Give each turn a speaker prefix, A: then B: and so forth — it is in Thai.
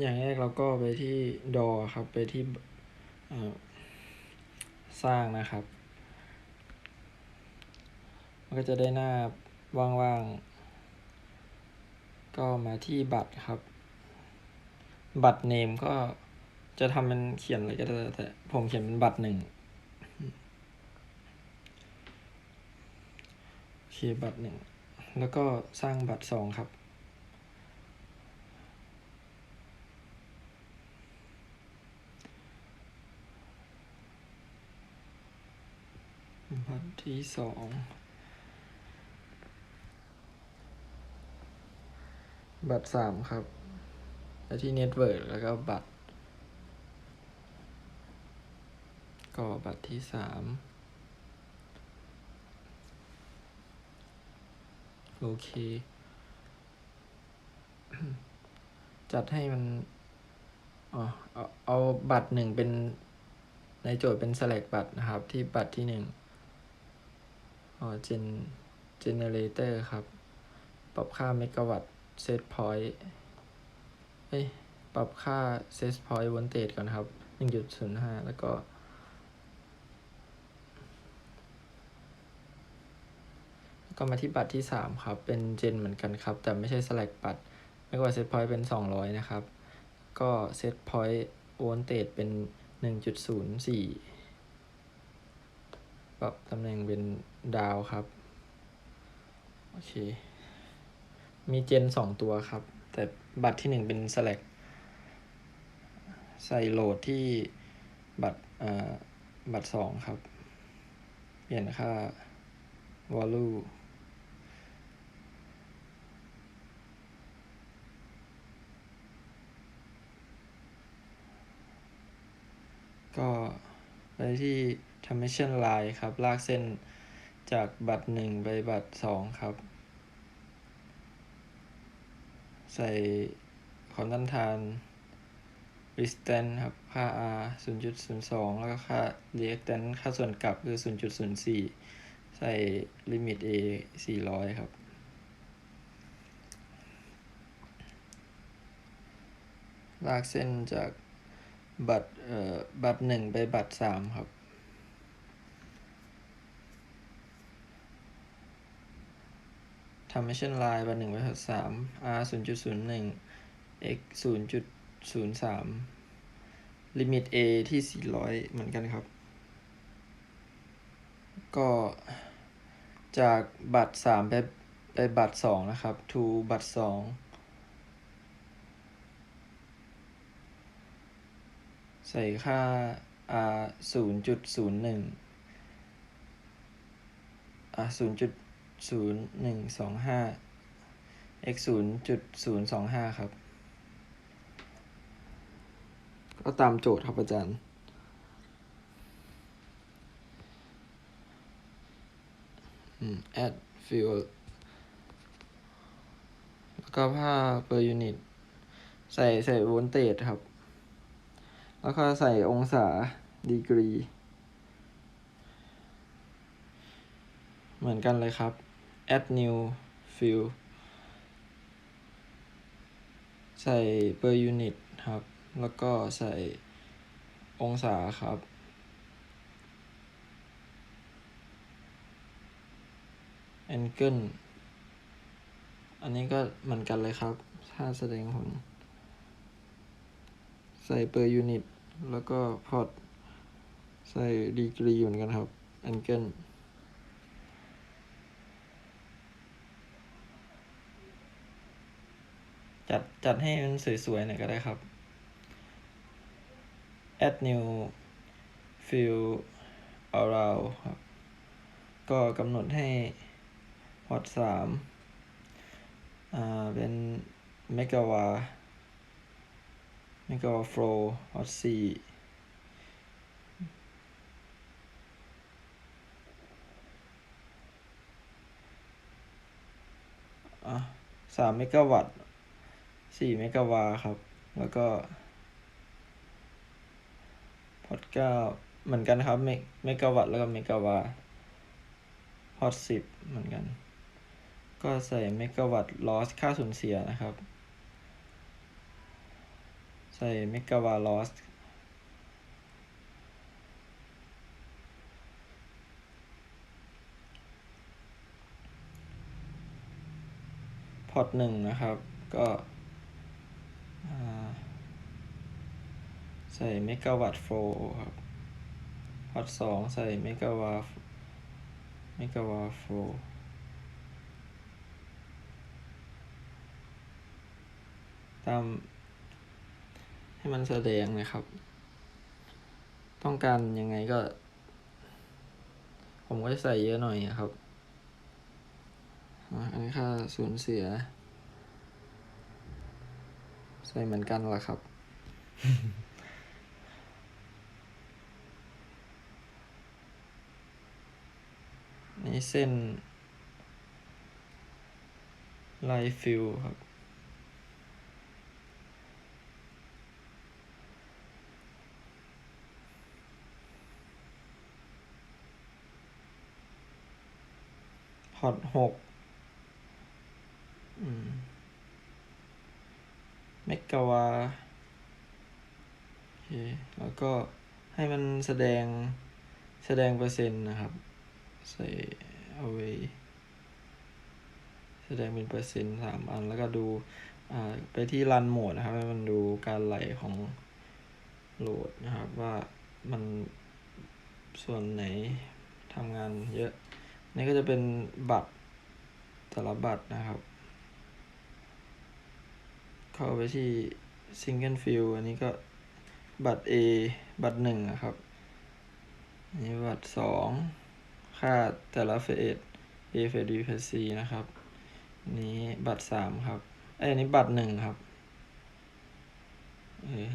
A: อย่างแรกเราก็ไปที่ดอครับ ไปที่สร้างนะครับ มันก็จะได้หน้าว่างๆ ก็มาที่บัตรครับ บัตรเนมก็จะทำเป็นเขียนอะไรก็ได้แต่ผมเขียนเป็นบัตรหนึ่งโอเคบัตรหนึ่งแล้วก็สร้างบัตรสองครับ บัตรที่สองบัตรสามครับ แล้วที่เน็ตเวิร์กแล้วก็บัตร ก็บัตรที่สามโอเค จัดให้มันอ๋อเอาเอาบัตรหนึ่งเป็นในโจทย์เป็น select บัตรนะครับ ที่บัตรที่หนึ่ง อ๋อเจนเจเนเรเตอร์ครับ ปรับค่าเมกะวัตต์เซตพอยต์เอ้ยปรับค่าเซตพอยต์วอลเตจก่อนครับหนึ่งจุดศูนย์ห้าแล้วก็แล้วก็มาที่บัตรที่สามครับ เป็นเจนเหมือนกันครับ แต่ไม่ใช่ slack บัตรไม่ว่าเซตพอยต์เป็นสองร้อยนะครับ ก็เซตพอยต์วอนเตดเป็นหนึ่งจุดศูนย์สี่ปรับตำแหน่งเป็น ดาวครับ โอเค มีเจนสองตัวครับ แต่บัตรที่หนึ่งเป็น select ใส่โหลดที่บัตรอ่าบัตรสองครับ เปลี่ยนค่า value ก็ไปที่ transmission line ครับ ลากเส้น จากบัตรหนึ่งไปบัตรสองครับ ใส่ความต้านทาน resistance ครับ ค่า R 0.02 แล้วก็ค่า reactance ค่าส่วนกลับคือ 0.04 ใส่ limit A 400 ครับ ลากเส้นจากบัตรเอ่อบัตรหนึ่งไปบัตรสามครับ transmission line บัตรหนึ่งไปบัตรสาม R 0.01 X 0.03 limit A ที่400เหมือนกันครับ ก็จากบัตรสามไปไปบัตรสองนะครับ to บัตรสองใส่ค่า R ศูนย์จุดศูนย์หนึ่ง R ศูนย์จุด ศูนย์หนึ่งสองห้า x ศูนย์จุดศูนย์สองห้าครับ ก็ตามโจทย์ครับอาจารย์อืม add fuel แล้วก็ค่า per unit ใส่ใส่โวลเตจครับ แล้วก็ใส่องศาดีกรี เหมือนกันเลยครับ add new field ใส่ per unit ครับ แล้วก็ใส่องศาครับ angle อันนี้ก็เหมือนกันเลยครับ ถ้าแสดงผล ใส่ per unit แล้วก็พอร์ตใส่ดีกรีเหมือนกันครับ angle จัดจัดให้มันสวยๆหน่อยก็ได้ครับ add new field around ครับ ก็กำหนดให้พอร์ตสามอ่า เป็นเมกะวาเมกะวาโฟลพอร์ตสี่อะสามเมกะวัตต์ สี่เมกะวาครับ แล้วก็พอร์ตเก้าเหมือนกันครับเมกเมกะวัตแล้วก็เมกะวาพอร์ตสิบเหมือนกัน ก็ใส่เมกะวัตลอสค่าสูญเสียนะครับ ใส่เมกาวาลอสพอร์ตหนึ่งนะครับ ก็อ่า ใส่เมกะวัตต์โฟลครับพอร์ตสองใส่เมกะวาเมกะวาโฟลตาม ให้มันแสดงนะครับ ต้องการยังไงก็ ผมก็จะใส่เยอะหน่อยอะครับ อันนี้ค่าสูญเสีย ใส่เหมือนกันละครับ นี่เส้นไลน์ฟิลครับ พอร์ตหกเมกะวาโอเคแล้วก็ให้มันแสดงแสดงเปอร์เซ็นต์นะครับใส่ เอาไว้แสดงเป็นเปอร์เซ็นต์สามอัน แล้วก็ดูไปที่รันโหมดนะครับให้มันดูการไหลของโหลดนะครับว่ามันส่วนไหนทำงานเยอะ นี่ก็จะเป็นบัตรแต่ละบัตรนะครับ เข้าไปที่ Single Field อันนี้ก็บัตร A บัตรหนึ่งอะครับนนี้บัตรสอง ค่าแต่ละเฟส A เฟส B เฟส C นะครับ นี้บัตรสามครับไอ้นนี้บัตรหนึ่งครับเออ